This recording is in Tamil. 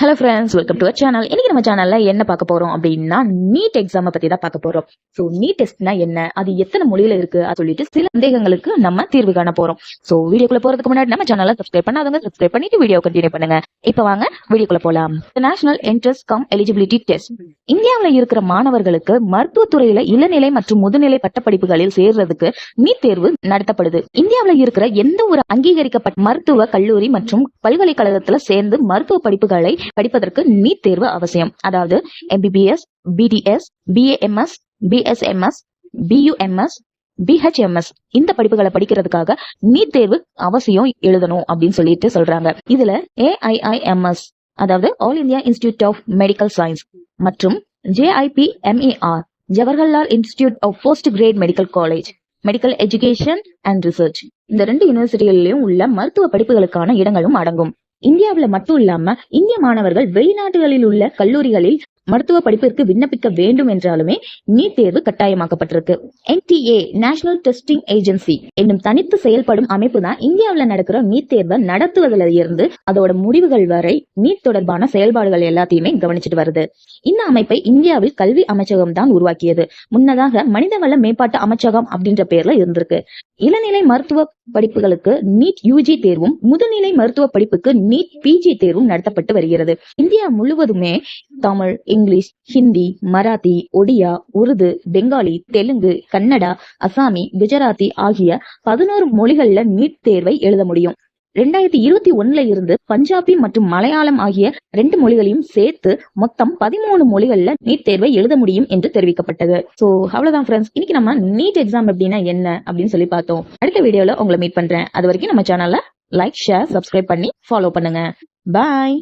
Hello friends welcome to channel இன்னைக்கு நம்ம சேனல்ல என்ன பார்க்க போறோம் அப்படின்னா நீட் எக்ஸாமை பத்தி தான் பார்க்க போறோம். ஸோ நீட் டெஸ்ட்னா என்ன? அது எத்தனை மொழியில இருக்கு? அது சொல்லிட்டு சில சந்தேகங்களுக்கு நம்ம தீர்வு காண போறோம். ஸோ வீடியோக்குள்ள போறதுக்கு முன்னாடி நம்ம சேனலை சப்ஸ்கிரைப் பண்ணாதவங்க சப்ஸ்கிரைப் பண்ணிட்டு வீடியோ கண்டினியூ பண்ணுங்க. இப்போ வாங்க வீடியோக்குள்ள போலாம். National entrance cum eligibility test இந்தியாவில் இருக்கிற மாணவர்களுக்கு மருத்துவத்துறையில இளநிலை மற்றும் முதுநிலை பட்டப்படிப்புகளில் சேர்றதுக்கு நீட் தேர்வு நடத்தப்படுது. இந்தியாவில் இருக்கிற எந்த ஒரு அங்கீகரிக்கப்பட்ட மருத்துவ கல்லூரி மற்றும் பல்கலைக்கழகத்துல சேர்ந்து மருத்துவ படிப்புகளை படிப்பதற்கு நீட் தேர்வு அவசியம். அதாவது MBBS BDS BAMS BSMS BUMS BHMS இந்த படிப்புகளை படிக்கிறதுக்காக நீட் தேர்வு அவசியம் எழுதணும் அப்படின்னு சொல்லிட்டு சொல்றாங்க. இதுல ஏஐஐஎம்எஸ் அதாவது all India institute of medical science மற்றும் JIPMER Jawaharlal institute of post great medical college medical education and research இந்த ரெண்டு யூனிவர்சிட்டிகளிலும் உள்ள மருத்துவ படிப்புகளுக்கான இடங்களும் அடங்கும். இந்தியாவில மட்டும் இல்லாம இந்திய மாணவர்கள் வெளிநாடுகளில் உள்ள கல்லூரிகளில் மருத்துவ படிப்பிற்கு விண்ணப்பிக்க வேண்டும் என்றாலுமே நீட் தேர்வு கட்டாயமாக்கப்பட்டிருக்கு. என்டிஏ நேஷனல் டெஸ்டிங் ஏஜென்சி என்னும் தனித்து செயல்படும் அமைப்பு தான் இந்தியாவுல நடக்கிற நீட் தேர்வை நடத்துவதில் இருந்து அதோட முடிவுகள் வரை நீட் தொடர்பான செயல்பாடுகள் எல்லாத்தையுமே கவனிச்சிட்டு வருது. இந்த அமைப்பை இந்தியாவில் கல்வி அமைச்சகம் தான் உருவாக்கியது. முன்னதாக மனிதவள மேம்பாட்டு அமைச்சகம் அப்படின்ற பேர்ல இருந்திருக்கு. இளநிலை மருத்துவ படிப்புகளுக்கு நீட் யூஜி தேர்வும் முதுநிலை மருத்துவ படிப்புக்கு நீட் பிஜி தேர்வும் நடத்தப்பட்டு வருகிறது. இந்தியா முழுவதுமே தமிழ் இங்கிலீஷ் ஹிந்தி மராத்தி ஒடியா உருது பெங்காலி தெலுங்கு கன்னடா அசாமி குஜராத்தி ஆகிய பதினோரு மொழிகள்ல நீட் தேர்வை எழுத முடியும். ரெண்டாயிரத்தி இருபத்தி ஒண்ணுல இருந்து பஞ்சாபி மற்றும் மலையாளம் ஆகிய ரெண்டு மொழிகளையும் சேர்த்து மொத்தம் பதிமூணு மொழிகள்ல நீட் தேர்வை எழுத முடியும் என்று தெரிவிக்கப்பட்டது. சோ அவ்வளவுதான் ஃப்ரெண்ட்ஸ் இன்னைக்கு நம்ம நீட் எக்ஸாம் எப்படின்னா என்ன அப்படின்னு சொல்லி பார்த்தோம். அடுத்த வீடியோல உங்களை மீட் பண்றேன். அது வரைக்கும் நம்ம சேனல்ல லைக் ஷேர் சப்ஸ்கிரைப் பண்ணி ஃபாலோ பண்ணுங்க. பாய்